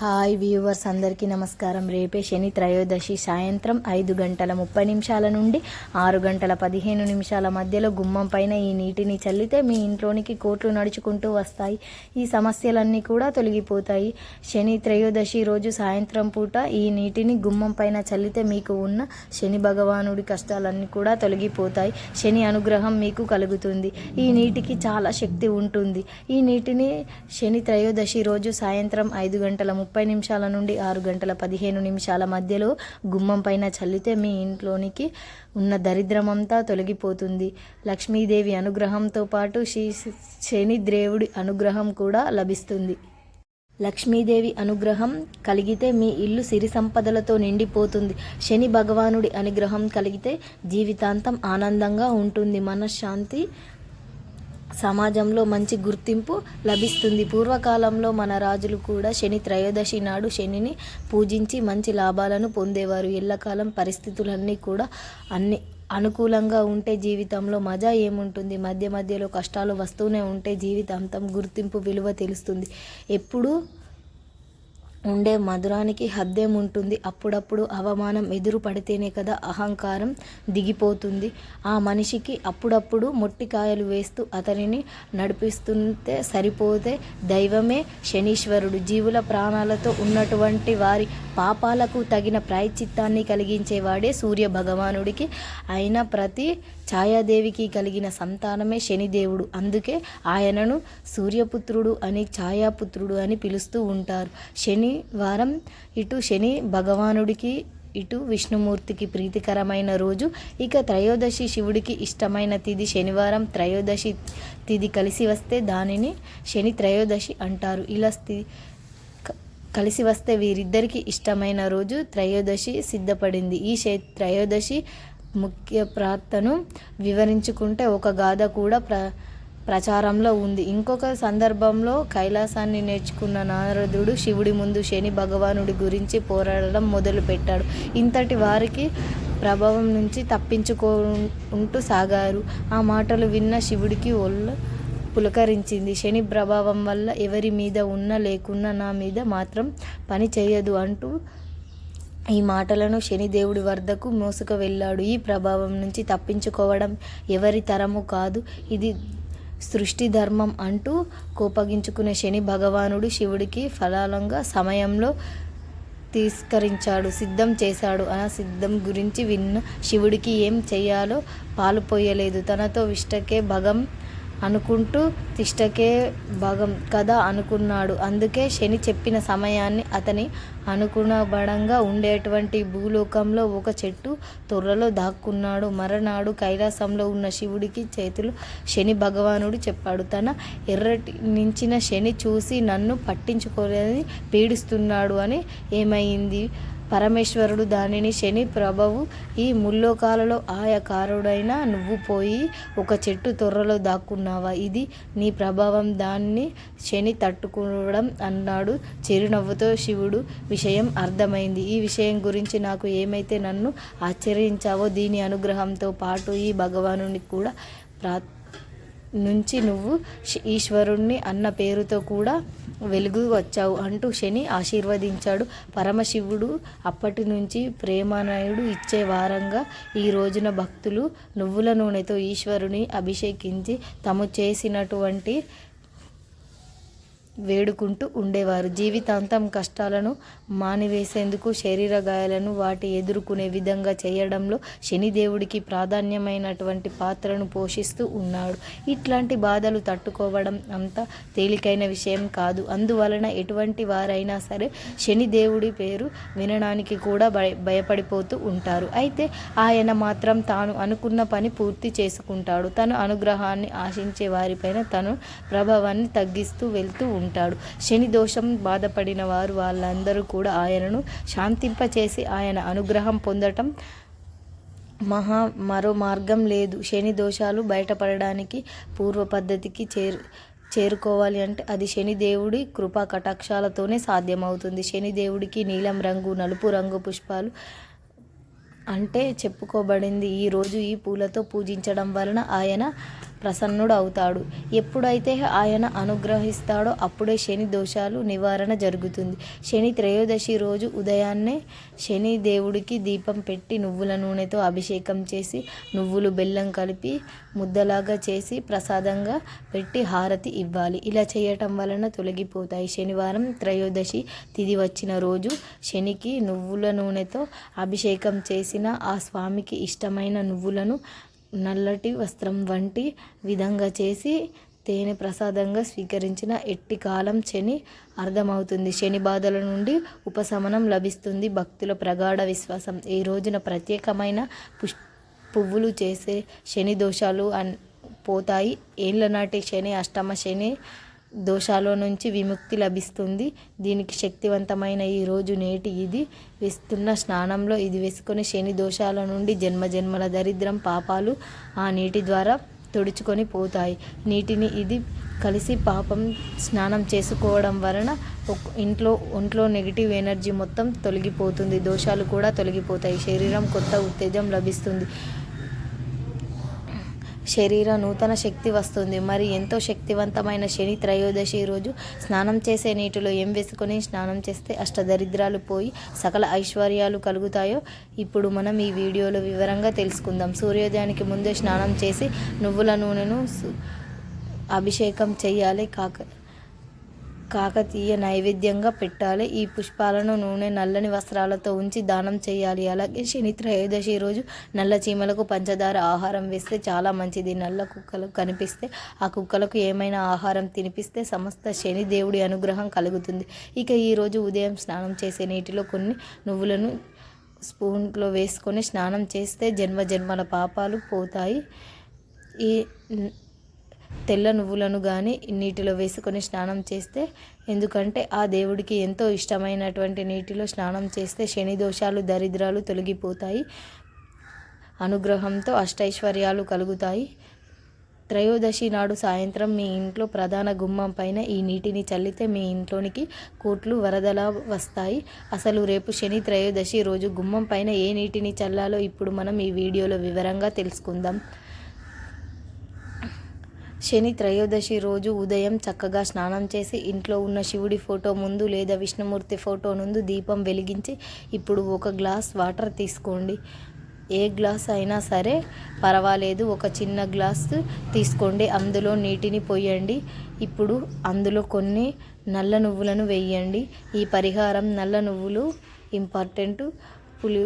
Hi viewers అందరికీ నమస్కారం. రేపే శని త్రయోదశి సాయంత్రం ఐదు గంటల ముప్పై నిమిషాల నుండి ఆరు గంటల పదిహేను నిమిషాల మధ్యలో గుమ్మం పైన ఈ నీటిని చల్లితే మీ ఇంట్లోనికి కోట్లు నడుచుకుంటూ వస్తాయి. ఈ సమస్యలన్నీ కూడా తొలగిపోతాయి. శని త్రయోదశి రోజు సాయంత్రం పూట ఈ నీటిని గుమ్మం పైన చల్లితే మీకు ఉన్న శని భగవానుడి కష్టాలన్నీ కూడా తొలగిపోతాయి. శని అనుగ్రహం మీకు కలుగుతుంది. ఈ నీటికి చాలా శక్తి ఉంటుంది. ఈ నీటిని శని త్రయోదశి రోజు సాయంత్రం ఐదు గంటల ముప్పై నిమిషాల నుండి ఆరు గంటల పదిహేను నిమిషాల మధ్యలో గుమ్మం పైన చల్లితే మీ ఇంట్లోనికి ఉన్న దరిద్రమంతా తొలగిపోతుంది. లక్ష్మీదేవి అనుగ్రహంతో పాటు శ్రీ శని దేవుడి అనుగ్రహం కూడా లభిస్తుంది. లక్ష్మీదేవి అనుగ్రహం కలిగితే మీ ఇల్లు సిరి సంపదలతో నిండిపోతుంది. శని భగవానుడి అనుగ్రహం కలిగితే జీవితాంతం ఆనందంగా ఉంటుంది. మనశ్శాంతి సమాజంలో మంచి గుర్తింపు లభిస్తుంది. పూర్వకాలంలో మన రాజులు కూడా శని త్రయోదశి నాడు శనిని పూజించి మంచి లాభాలను పొందేవారు. ఎల్లకాలం పరిస్థితులన్నీ కూడా అన్ని అనుకూలంగా ఉంటే జీవితంలో మజా ఏముంటుంది? మధ్య మధ్యలో కష్టాలు వస్తూనే ఉంటే జీవితాంతం గుర్తింపు విలువ తెలుస్తుంది. ఎప్పుడూ ఉండే మధురానికి హద్దేం ఉంటుంది అప్పుడప్పుడు అవమానం ఎదురు పడితేనే కదా అహంకారం దిగిపోతుంది. ఆ మనిషికి అప్పుడప్పుడు మొట్టికాయలు వేస్తూ అతనిని నడిపిస్తుంటే సరిపోతే దైవమే శనీశ్వరుడు. జీవుల ప్రాణాలతో ఉన్నటువంటి వారి పాపాలకు తగిన ప్రాయచిత్తాన్ని కలిగించేవాడే సూర్య భగవానుడికి అయిన ప్రతి ఛాయాదేవికి కలిగిన సంతానమే శనిదేవుడు. అందుకే ఆయనను సూర్యపుత్రుడు అని ఛాయాపుత్రుడు అని పిలుస్తూ ఉంటారు. శనివారం ఇటు శని భగవానుడికి ఇటు విష్ణుమూర్తికి ప్రీతికరమైన రోజు. ఇక త్రయోదశి శివుడికి ఇష్టమైన తిది శనివారం. త్రయోదశి తిది కలిసి వస్తే దానిని శని త్రయోదశి అంటారు. ఇలా స్థి కలిసి వస్తే వీరిద్దరికీ ఇష్టమైన రోజు త్రయోదశి సిద్ధపడింది. ఈ త్రయోదశి ముఖ్య ప్రార్థను వివరించుకుంటే ఒక గాథ కూడా ప్ర ప్రచారంలో ఉంది. ఇంకొక సందర్భంలో కైలాసాన్ని నేర్చుకున్న నారదుడు శివుడి ముందు శని భగవానుడి గురించి పోరాడడం మొదలుపెట్టాడు. ఇంతటి వారికి ప్రభావం నుంచి తప్పించుకో ఉంటూ సాగారు. ఆ మాటలు విన్న శివుడికి ఒళ్ళు పులకరించింది. శని ప్రభావం వల్ల ఎవరి మీద ఉన్నా లేకున్నా నా మీద మాత్రం పని చేయదు అంటూ ఈ మాటలను శనిదేవుడి వద్దకు మోసుకు వెళ్ళాడు. ఈ ప్రభావం నుంచి తప్పించుకోవడం ఎవరి తరము కాదు. ఇది సృష్టి ధర్మం అంటూ కోపగించుకునే శని భగవానుడు శివుడికి ఫలాలంగా సమయంలో తిరస్కరించాడు సిద్ధం చేశాడు. ఆ సిద్ధం గురించి విన్న శివుడికి ఏం చేయాలో పాలు పోయలేదు. తనతో విష్టకే భగం అనుకుంటూ తిష్టకే భగం కదా అనుకున్నాడు. అందుకే శని చెప్పిన సమయాన్ని అతని అనుకుణబడంగా ఉండేటువంటి భూలోకంలో ఒక చెట్టు తొర్రలో దాక్కున్నాడు. మరనాడు కైలాసంలో ఉన్న శివుడికి చేతులు శని భగవానుడు చెప్పాడు. తన ఎర్రటి నించిన శని చూసి నన్ను పట్టించుకోలేదని పీడిస్తున్నాడు అని ఏమైంది? పరమేశ్వరుడు దానిని శని ప్రభవు ఈ ముల్లోకాలలో ఆయకారుడైన నువ్వు పోయి ఒక చెట్టు తొర్రలో దాక్కున్నావా? ఇది నీ ప్రభావం. దాన్ని శని తట్టుకోవడం అన్నాడు. చిరునవ్వుతో శివుడు విషయం అర్థమైంది. ఈ విషయం గురించి నాకు ఏమైతే నన్ను ఆశ్చర్యించావో దీని అనుగ్రహంతో పాటు ఈ భగవానుని కూడా ప్రా నుంచి నువ్వు ఈశ్వరుణ్ణి అన్న పేరుతో కూడా వెలుగు వచ్చావు అంటూ శని ఆశీర్వదించాడు. పరమశివుడు అప్పటి నుంచి ప్రేమనాయుడు ఇచ్చే వారంగా ఈ రోజున భక్తులు నువ్వుల నూనెతో ఈశ్వరుని అభిషేకించి తాము చేసినటువంటి వేడుకుంటూ ఉండేవారు. జీవితాంతం కష్టాలను మానివేసేందుకు శరీర గాయాలను వాటి ఎదుర్కొనే విధంగా చేయడంలో శనిదేవుడికి ప్రాధాన్యమైనటువంటి పాత్రను పోషిస్తూ ఉన్నాడు. ఇట్లాంటి బాధలు తట్టుకోవడం అంత తేలికైన విషయం కాదు. అందువలన ఎటువంటి వారైనా సరే శనిదేవుడి పేరు వినడానికి కూడా భయ భయపడిపోతూ ఉంటారు. అయితే ఆయన మాత్రం తాను అనుకున్న పని పూర్తి చేసుకుంటాడు. తన అనుగ్రహాన్ని ఆశించే వారిపైన తను ప్రభావాన్ని తగ్గిస్తూ వెళ్తూ ఉంటాడు. శని దోషం బాధపడిన వారు వాళ్ళందరూ కూడా ఆయనను శాంతింపచేసి ఆయన అనుగ్రహం పొందటం మహా మరో మార్గం లేదు. శని దోషాలు బయటపడడానికి పూర్వ పద్ధతికి చేరు చేరుకోవాలి అంటే అది శనిదేవుడి కృపా కటాక్షాలతోనే సాధ్యమవుతుంది. శనిదేవుడికి నీలం రంగు నలుపు రంగు పుష్పాలు అంటే చెప్పుకోబడింది. ఈరోజు ఈ పూలతో పూజించడం వలన ఆయన ప్రసన్నుడు అవుతాడు ఎప్పుడైతే ఆయన అనుగ్రహిస్తాడో అప్పుడే శని దోషాలు నివారణ జరుగుతుంది. శని త్రయోదశి రోజు ఉదయాన్నే శని దేవుడికి దీపం పెట్టి నువ్వుల నూనెతో అభిషేకం చేసి నువ్వులు బెల్లం కలిపి ముద్దలాగా చేసి ప్రసాదంగా పెట్టి హారతి ఇవ్వాలి. ఇలా చేయటం వలన తొలగిపోతాయి. శనివారం త్రయోదశి తిది వచ్చిన రోజు శనికి నువ్వుల నూనెతో అభిషేకం చేసిన ఆ స్వామికి ఇష్టమైన నువ్వులను నల్లటి వస్త్రం వంటి విధంగా చేసి తేనె ప్రసాదంగా స్వీకరించిన ఎట్టి కాలం శని అర్థమవుతుంది. శని బాధల నుండి ఉపశమనం లభిస్తుంది. భక్తుల ప్రగాఢ విశ్వాసం. ఈ రోజున ప్రత్యేకమైన పుష్ పువ్వులు చేసే శని దోషాలు అన్ పోతాయి. ఏళ్ళ నాటి శని అష్టమ శని దోషాల నుంచి విముక్తి లభిస్తుంది. దీనికి శక్తివంతమైన ఈ రోజు నేటి ఇది. వేస్తున్న స్నానంలో ఇది వేసుకొని శని దోషాల నుండి జన్మ జన్మల దరిద్రం పాపాలు ఆ నీటి ద్వారా తుడుచుకొని పోతాయి. నీటిని ఇది కలిసి పాపం స్నానం చేసుకోవడం వలన ఇంట్లో ఒంట్లో నెగిటివ్ ఎనర్జీ మొత్తం తొలగిపోతుంది. దోషాలు కూడా తొలగిపోతాయి. శరీరం కొత్త ఉత్తేజం లభిస్తుంది. శరీర నూతన శక్తి వస్తుంది. మరి ఎంతో శక్తివంతమైన శని త్రయోదశి రోజు స్నానం చేసే నీటిలో ఏం వేసుకొని స్నానం చేస్తే అష్టదరిద్రాలు పోయి సకల ఐశ్వర్యాలు కలుగుతాయో ఇప్పుడు మనం ఈ వీడియోలో వివరంగా తెలుసుకుందాం. సూర్యోదయానికి ముందే స్నానం చేసి నువ్వుల నూనెను సు- అభిషేకం చేయాలి కాక కాకతీయ నైవేద్యంగా పెట్టాలి. ఈ పుష్పాలను నూనె నల్లని వస్త్రాలతో ఉంచి దానం చేయాలి. అలాగే శని త్రయోదశి రోజు నల్ల చీమలకు పంచదార ఆహారం వేస్తే చాలా మంచిది. నల్ల కుక్కలు కనిపిస్తే ఆ కుక్కలకు ఏమైనా ఆహారం తినిపిస్తే సమస్త శని దేవుడి అనుగ్రహం కలుగుతుంది. ఇక ఈరోజు ఉదయం స్నానం చేసే నీటిలో కొన్ని నువ్వులను స్పూన్లో వేసుకొని స్నానం చేస్తే జన్మ జన్మల పాపాలు పోతాయి. ఈ తెల్ల నువ్వులను కానీ నీటిలో వేసుకొని స్నానం చేస్తే ఎందుకంటే ఆ దేవుడికి ఎంతో ఇష్టమైనటువంటి నీటిలో స్నానం చేస్తే శని దోషాలు దరిద్రాలు తొలగిపోతాయి. అనుగ్రహంతో అష్టైశ్వర్యాలు కలుగుతాయి. త్రయోదశి నాడు సాయంత్రం మీ ఇంట్లో ప్రధాన గుమ్మం పైన ఈ నీటిని చల్లితే మీ ఇంట్లోనికి కోట్లు వరదలా వస్తాయి. అసలు రేపు శని త్రయోదశి రోజు గుమ్మం పైన ఏ నీటిని చల్లాలో ఇప్పుడు మనం ఈ వీడియోలో వివరంగా తెలుసుకుందాం. శని త్రయోదశి రోజు ఉదయం చక్కగా స్నానం చేసి ఇంట్లో ఉన్న శివుడి ఫోటో ముందు లేదా విష్ణుమూర్తి ఫోటో ముందు దీపం వెలిగించి ఇప్పుడు ఒక గ్లాస్ వాటర్ తీసుకోండి. ఏ గ్లాస్ అయినా సరే పర్వాలేదు ఒక చిన్న గ్లాస్ తీసుకోండి. అందులో నీటిని పోయండి. ఇప్పుడు అందులో కొన్ని నల్ల నువ్వులను వేయండి. ఈ పరిహారం నల్ల నువ్వులు ఇంపార్టెంట్ పులి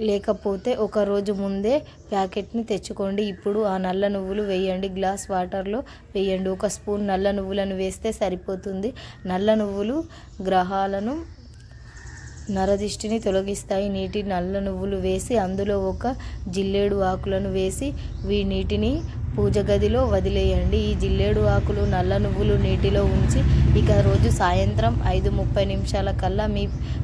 లేకపోతే ఒక రోజు ముందే ప్యాకెట్ని తెచ్చుకోండి. ఇప్పుడు ఆ నల్ల నువ్వులు వేయండి. గ్లాస్ వాటర్లో వేయండి. ఒక స్పూన్ నల్ల నువ్వులను వేస్తే సరిపోతుంది. నల్ల నువ్వులు గ్రహాలను నరదిష్టిని తొలగిస్తాయి. నీటి నల్ల నువ్వులు వేసి అందులో ఒక జిల్లేడు ఆకులను వేసి వీ నీటిని పూజ గదిలో వదిలేయండి. ఈ జిల్లేడు ఆకులు నల్ల నువ్వులు నీటిలో ఉంచి ఇక రోజు సాయంత్రం ఐదు ముప్పై నిమిషాల కల్లా మీ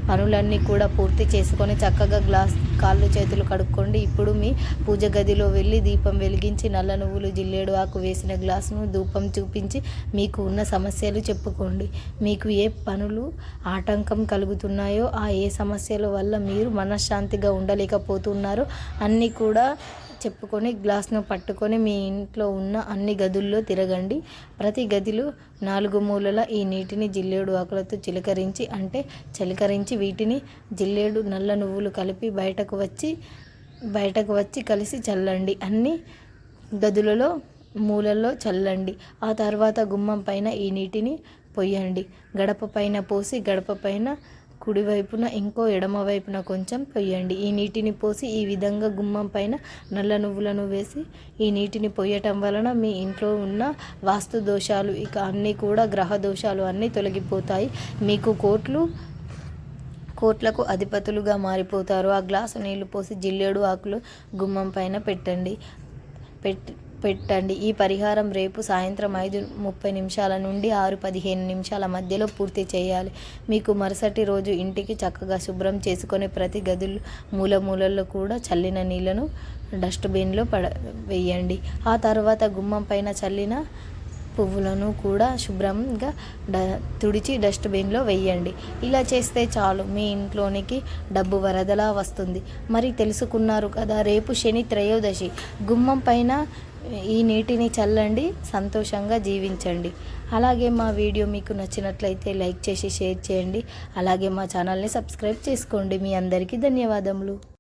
పనులన్నీ కూడా పూర్తి చేసుకొని చక్కగా గ్లాస్ కాళ్ళు చేతులు కడుక్కోండి. ఇప్పుడు మీ పూజ గదిలో వెళ్ళి దీపం వెలిగించి నల్ల నువ్వులు జిల్లేడు ఆకు వేసిన గ్లాసును ధూపం చూపించి మీకు ఉన్న సమస్యలు చెప్పుకోండి. మీకు ఏ పనులు ఆటంకం కలుగుతున్నాయో ఆ ఏ సమస్యల వల్ల మీరు మనశ్శాంతిగా ఉండలేకపోతున్నారో అన్నీ కూడా చెప్పుకొని గ్లాస్ను పట్టుకొని మీ ఇంట్లో ఉన్న అన్ని గదుల్లో తిరగండి. ప్రతి గదిలో నాలుగు మూలల ఈ నీటిని జిల్లేడు ఆకులతో చిలకరించి అంటే చిలకరించి వీటిని జిల్లేడు నల్ల నువ్వులు కలిపి బయటకు వచ్చి బయటకు వచ్చి కలిసి చల్లండి. అన్ని గదులలో మూలల్లో చల్లండి. ఆ తర్వాత గుమ్మం పైన ఈ నీటిని పొయ్యండి. గడప పైన పోసి గడప పైన కుడివైపున ఇంకో ఎడమ వైపున కొంచెం పొయ్యండి. ఈ నీటిని పోసి ఈ విధంగా గుమ్మం పైన నల్ల నువ్వులను వేసి ఈ నీటిని పొయ్యటం వలన మీ ఇంట్లో ఉన్న వాస్తు దోషాలు ఇక అన్నీ కూడా గ్రహ దోషాలు అన్నీ తొలగిపోతాయి. మీకు కోట్లు కోట్లకు అధిపతులుగా మారిపోతారు. ఆ గ్లాసు నీళ్ళు పోసి జిల్లేడు ఆకులు గుమ్మం పైన పెట్టండి. పెట్టి పెట్టండి. ఈ పరిహారం రేపు సాయంత్రం ఐదు ముప్పై నిమిషాల నుండి ఆరు పదిహేను నిమిషాల మధ్యలో పూర్తి చేయాలి. మీకు మరుసటి రోజు ఇంటికి చక్కగా శుభ్రం చేసుకొని ప్రతి గదులు మూల మూలల్లో కూడా చల్లిన నీళ్ళను డస్ట్బిన్లో పడ వేయండి. ఆ తర్వాత గుమ్మం పైన చల్లిన పువ్వులను కూడా శుభ్రంగా డ తుడిచి డస్ట్బిన్లో వేయండి. ఇలా చేస్తే చాలు. మీ ఇంట్లోనికి డబ్బు వరదలా వస్తుంది. మరి తెలుసుకున్నారు కదా రేపు శని త్రయోదశి. గుమ్మం పైన ఈ నీటిని చల్లండి సంతోషంగా జీవించండి. అలాగే మా వీడియో మీకు నచ్చినట్లయితే లైక్ చేసి షేర్ చేయండి. అలాగే మా ఛానల్ని సబ్స్క్రైబ్ చేసుకోండి. మీ అందరికీ ధన్యవాదములు.